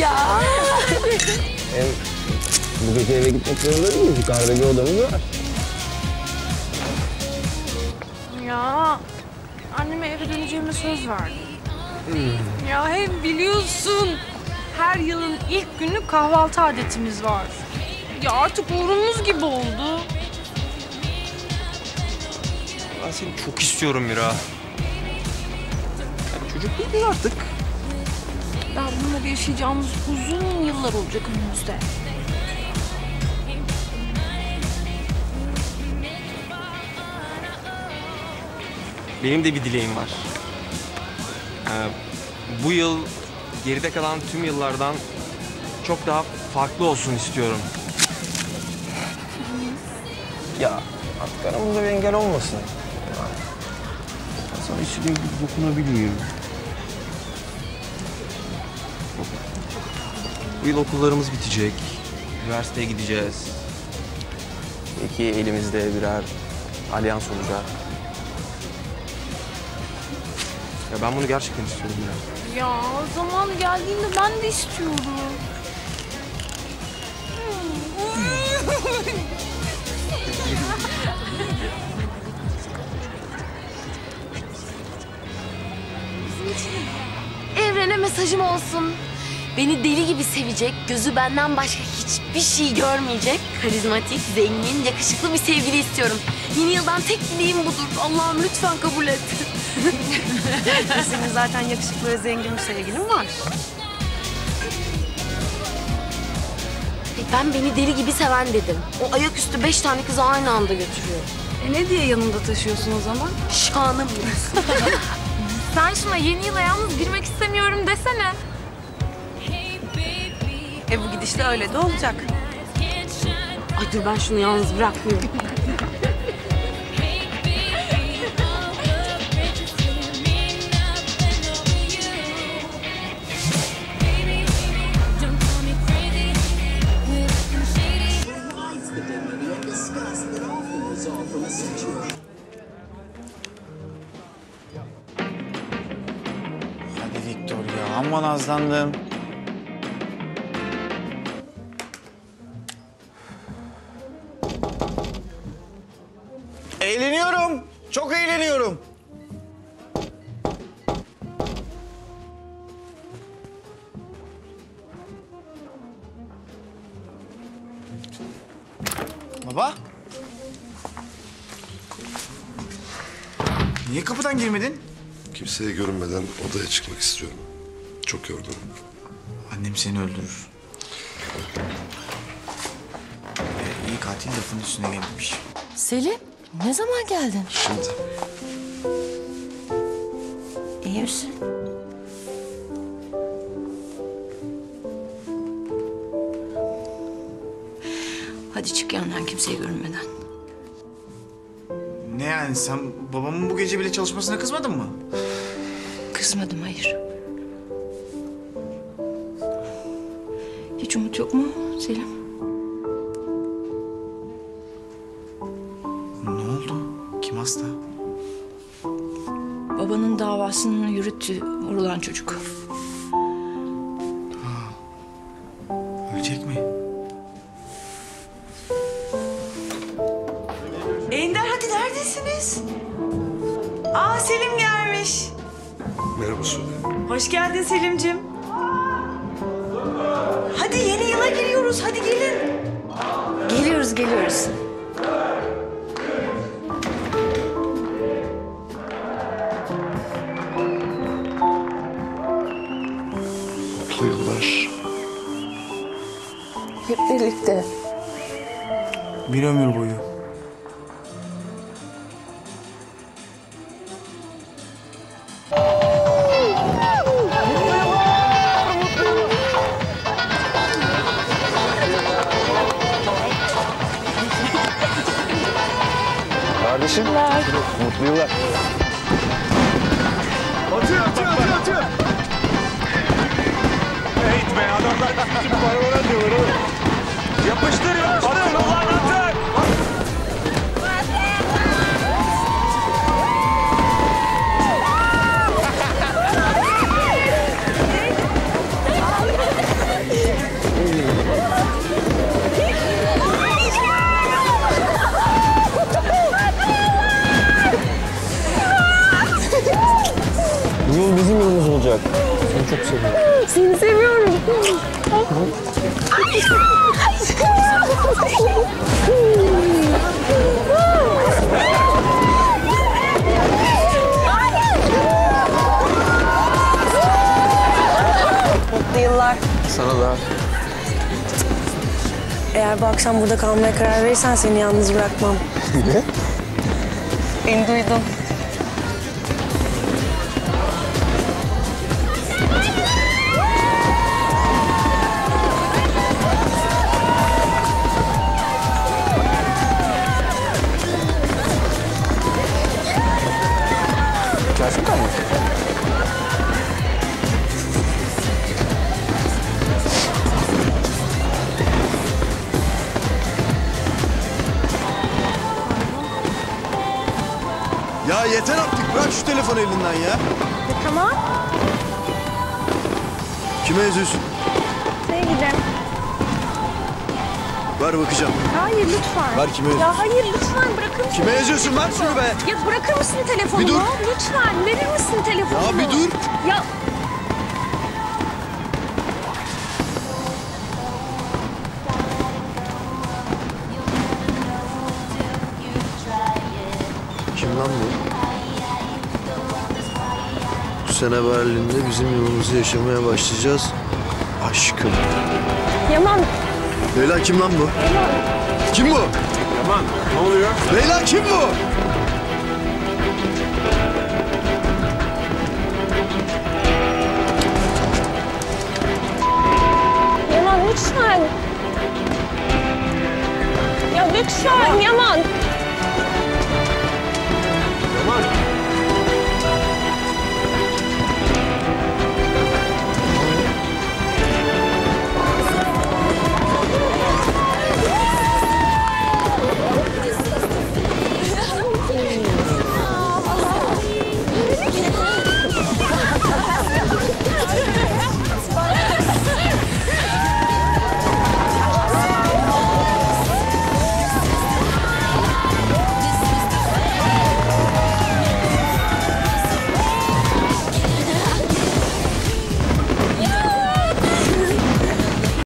ya. Hem bu gece eve gitmek zorunda değiliz. Yukarıda bir odamız var. Ya anneme eve döneceğime söz verdim. Ya hem biliyorsun her yılın ilk günü kahvaltı adetimiz var. Ya artık uğrumuz gibi oldu. Ben seni çok istiyorum Mira. Yani çocuk değiliz artık. Ya bunları yaşayacağımız uzun yıllar olacak önümüzde. Benim de bir dileğim var. Ee, bu yıl geride kalan tüm yıllardan çok daha farklı olsun istiyorum. Ya artık aramızda bir engel olmasın. Sana istediğim gibi dokunabileyim. Bu yıl okullarımız bitecek. Üniversiteye gideceğiz. İki elimizde birer alyans olacak. Ya ben bunu gerçekten istiyorum ya. Ya zaman geldiğinde ben de istiyorum. Evrene mesajım olsun. Beni deli gibi sevecek, gözü benden başka hiçbir şey görmeyecek, karizmatik, zengin, yakışıklı bir sevgili istiyorum. Yeni yıldan tek dileğim budur. Allah'ım lütfen kabul et. Senin zaten yakışıklı ve zengin bir sevgilin var. Ben beni deli gibi seven dedim. O ayaküstü beş tane kızı aynı anda götürüyor. E ne diye yanında taşıyorsun o zaman? Şanım. Sen şuna yeni yıla yalnız girmek istemiyorum desene. E bu gidişle öyle de olacak. Ay dur ben şunu yalnız bırakmıyorum. Hadi Victor ya amma nazlandın. Eğleniyorum. Çok eğleniyorum. Baba. Niye kapıdan girmedin? Kimseye görünmeden odaya çıkmak istiyorum. Çok yorgunum. Annem seni öldürür. Ee, iyi katil lafın üstüne gelmiş. Selim, ne zaman geldin? Şimdi İyi misin? Hadi çık yanından kimseye görünmeden. Ne yani sen babamın bu gece bile çalışmasına kızmadın mı? Kızmadım hayır. Hiç umut yok mu Selim? Davasını yürüttü vurulan çocuk. Ölecek mi? Ender hadi neredesiniz? Aa Selim gelmiş. merhaba Sude. Hoş geldin Selimcim. Hadi yeni yıla giriyoruz. Hadi gelin. Geliyoruz geliyoruz. Hep birlikte. Bir ömür boyu. Kardeşim. Mutlu yıllar. Atıyor, atıyor, atıyor, atıyor. Eğitme adamlar Mutlu yıllar. Sana da. Eğer bu akşam burada kalmaya karar verirsen seni yalnız bırakmam. Ne? Beni duydun. Ya yeter artık bırak şu telefonu elinden ya. Tamam. Kime yazıyorsun? Sevgilim. Ver bakacağım. Hayır lütfen. Ver kime yazıyorsun? Ya hayır lütfen bırakır mısın? Kime yazıyorsun ver şunu be. Ya bırakır mısın telefonumu? Bir dur. Lütfen verir misin telefonumu? Ya bir dur. Ya sene Berlin'de bizim yolumuzu yaşamaya başlayacağız. Aşkım. Yaman Leyla kim lan bu? Kim bu? Yaman ne oluyor? Leyla kim bu? Yaman lütfen. Ya lütfen Yaman.